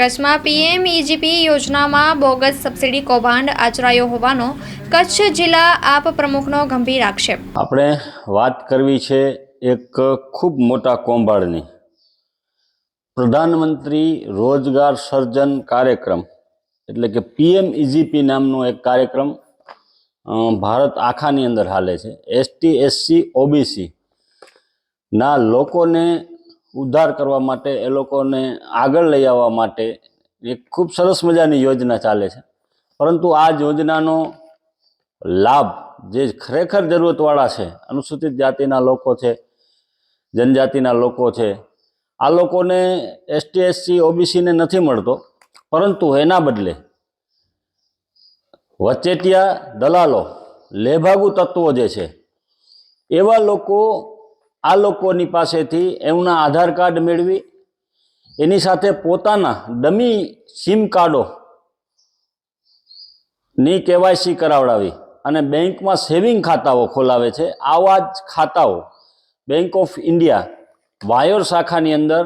કચ્છમાં પીએમ ઈજીપી યોજનામાં bogus subsidy કૌભાંડ આચરાયો હોવાનો કચ્છ જિલ્લા આપ પ્રમુખનો ગંભીર આક્ષેપ. આપણે વાત કરવી છે એક ખૂબ મોટા કૌભાંડની. પ્રધાનમંત્રી રોજગાર સર્જન કાર્યક્રમ, એટલે કે પીએમ ઈજીપી નામનો એક કાર્યક્રમ ભારત આખાની અંદર હાલે છે. એસટી, એસસી, ઓબીસી ના લોકોને ઉદ્ધાર કરવા માટે એ લોકોને આગળ લઈ આવવા માટે એક ખૂબ સરસ મજાની યોજના ચાલે છે. પરંતુ આ યોજનાનો લાભ જે ખરેખર જરૂરતવાળા છે, અનુસૂચિત જાતિના લોકો છે, જનજાતિના લોકો છે, આ લોકોને એસટી એસસી ઓબીસીને નથી મળતો. પરંતુ એના બદલે વચેટિયા દલાલો, લેભાગુ તત્વો જે છે, એવા લોકો આ લોકોની પાસેથી એમના આધાર કાર્ડ મેળવી, એની સાથે પોતાના ડમી સિમ કાર્ડો ની કેવાયસી કરાવડાવી અને બેંકમાં સેવિંગ ખાતાઓ ખોલાવે છે. આવા જ ખાતાઓ બેંક ઓફ ઇન્ડિયા વાયોર શાખાની અંદર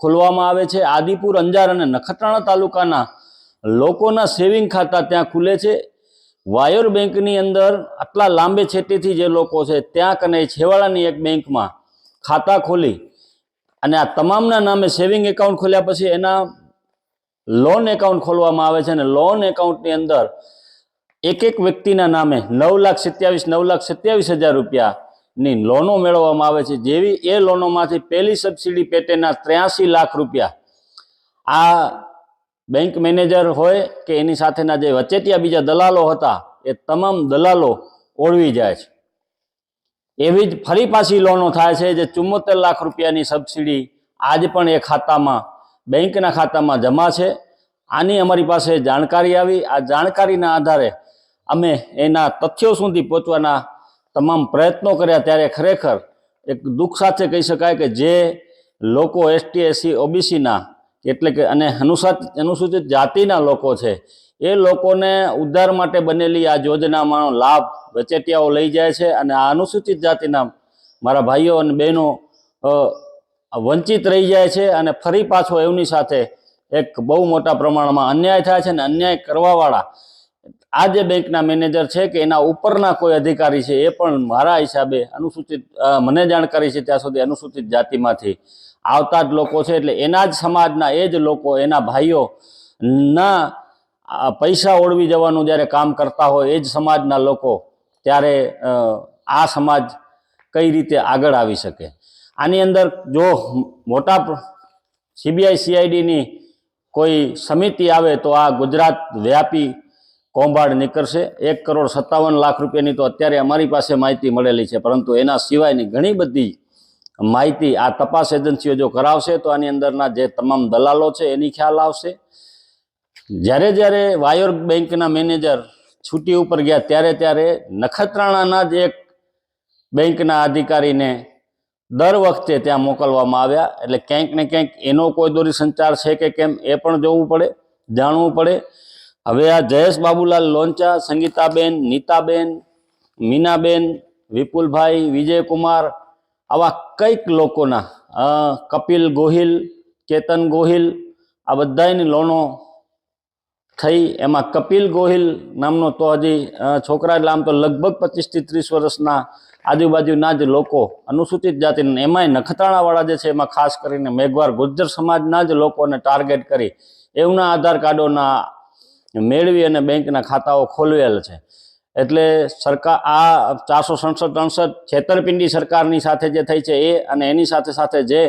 ખોલવામાં આવે છે. આદિપુર, અંજાર અને નખત્રાણા તાલુકાના લોકોના સેવિંગ ખાતા ત્યાં ખુલે છે. વાયોર બેંકની અંદર આટલા લાંબે છેટેથી જે લોકો છે, ત્યાં કને છેવાડાની એક બેંકમાં ખાતા ખોલી અને આ તમામના નામે સેવિંગ એકાઉન્ટ ખોલ્યા પછી એના લોન એકાઉન્ટ ખોલવામાં આવે છે અને લોન એકાઉન્ટની અંદર એક એક વ્યક્તિના નામે નવ લાખ સત્યાવીસ, નવ લાખ સત્યાવીસ હજાર રૂપિયાની લોનો મેળવવામાં આવે છે. જેવી એ લોનોમાંથી પહેલી સબસિડી પેટેના ત્ર્યાસી લાખ રૂપિયા આ બેંક મેનેજર હોય કે એની સાથેના જે વચેટિયા બીજા દલાલો હતા, એ તમામ દલાલો ઓળવી જાય છે. એવી જ ફરી પાછી લોનો થાય છે જે ચુમ્મોતેર લાખ રૂપિયાની સબસિડી આજ પણ એ ખાતામાં, બેંકના ખાતામાં જમા છે. આની અમારી પાસે જાણકારી આવી. આ જાણકારીના આધારે અમે એના તથ્યો સુધી પહોંચવાના તમામ પ્રયત્નો કર્યા. ત્યારે ખરેખર એક દુઃખ સાથે કહી શકાય કે જે લોકો એસટી એસસી ઓબીસીના એટલે કે અને અનુસાર અનુસૂચિત જાતિના લોકો છે એ લોકોને ઉદ્ધાર માટે બનેલી આ યોજનામાં લાભ વચેટિયાઓ લઈ જાય છે અને આ અનુસૂચિત જાતિના મારા ભાઈઓ અને બહેનો વંચિત રહી જાય છે અને ફરી પાછો એમની સાથે એક બહુ મોટા પ્રમાણમાં અન્યાય થાય છે અને અન્યાય કરવાવાળા આ જે બેંકના મેનેજર છે કે એના ઉપરના કોઈ અધિકારી છે એ પણ મારા હિસાબે અનુસૂચિત મને જાણકારી છે ત્યાં સુધી અનુસૂચિત જાતિમાંથી આવતા જ લોકો છે એટલે એના જ સમાજના એ જ લોકો, એના ભાઈઓ ના આ પૈસા ઓળવી જવાનું જ્યારે કામ કરતા હોય એ જ સમાજના લોકો, ત્યારે આ સમાજ કઈ રીતે આગળ આવી શકે? આની અંદર જો મોટા સીબીઆઈ, સીઆઈડીની કોઈ સમિતિ આવે તો આ ગુજરાત વ્યાપી કૌભાંડ નીકળશે. એક કરોડ સત્તાવન લાખ રૂપિયાની તો અત્યારે અમારી પાસે માહિતી મળેલી છે, પરંતુ એના સિવાયની ઘણી બધી માહિતી આ તપાસ એજન્સીઓ જો કરાવશે તો આની અંદરના જે તમામ દલાલો છે એની ખ્યાલ આવશે. જ્યારે જ્યારે વાયોર બેંકના મેનેજર છૂટી ઉપર ગયા, ત્યારે ત્યારે નખત્રાણાના જ એક બેંકના અધિકારીને દર વખતે ત્યાં મોકલવામાં આવ્યા. એટલે ક્યાંક ને ક્યાંક એનો કોઈ દોરી સંચાર છે કે કેમ એ પણ જોવું પડે, જાણવું પડે. હવે આ જયેશ બાબુલાલ લોંચા, સંગીતાબેન, નીતાબેન, મીનાબેન, વિપુલભાઈ, વિજયકુમાર, આવા કંઈક લોકોના કપિલ ગોહિલ, કેતન ગોહિલ, આ બધાની લોનો થઈ. એમાં કપિલ ગોહિલ નામનો તો હજી છોકરા એટલે આમ તો લગભગ પચીસથી ત્રીસ વર્ષના આજુબાજુના જ લોકો, અનુસૂચિત જાતિના એમાંય નખત્રાણાવાળા જે છે, એમાં ખાસ કરીને મેઘવાર ગુજ્જર સમાજના જ લોકોને ટાર્ગેટ કરી. એમના આધાર કાર્ડોના મેળવી અને બેંકના ખાતાઓ ખોલવેલ છે. એટલે સરકાર, આ ચારસો સડસઠ ત્રણસઠ છેતરપિંડી સરકારની સાથે જે થઈ છે એ અને એની સાથે સાથે જે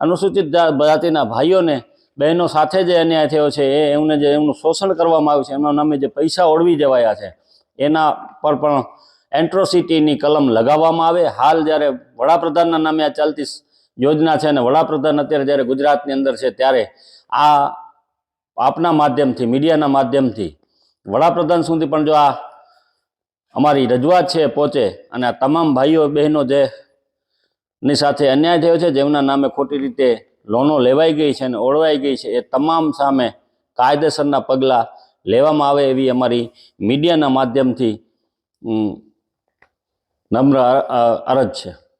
અનુસૂચિત જાતિના ભાઈઓને બહેનો સાથે જે અન્યાય થયો છે, એ એમને જે એમનું શોષણ કરવામાં આવ્યું છે, એમના નામે જે પૈસા ઓળવી દેવાયા છે, એના પર પણ એન્ટ્રોસિટીની કલમ લગાવવામાં આવે. હાલ જ્યારે વડાપ્રધાનના નામે આ ચાલતી યોજના છે અને વડાપ્રધાન અત્યારે જ્યારે ગુજરાતની અંદર છે, ત્યારે આ આપના માધ્યમથી, મીડિયાના માધ્યમથી વડાપ્રધાન સુધી પણ જો આ અમારી રજૂઆત છે પહોંચે અને આ તમામ ભાઈઓ બહેનો જે ની સાથે અન્યાય થયો છે, જેમના નામે ખોટી રીતે લોનો લેવાઈ ગઈ છે અને ઓળવાઈ ગઈ છે, એ તમામ સામે કાયદેસરના પગલાં લેવામાં આવે એવી અમારી મીડિયાના માધ્યમથી નમ્ર અરજ છે.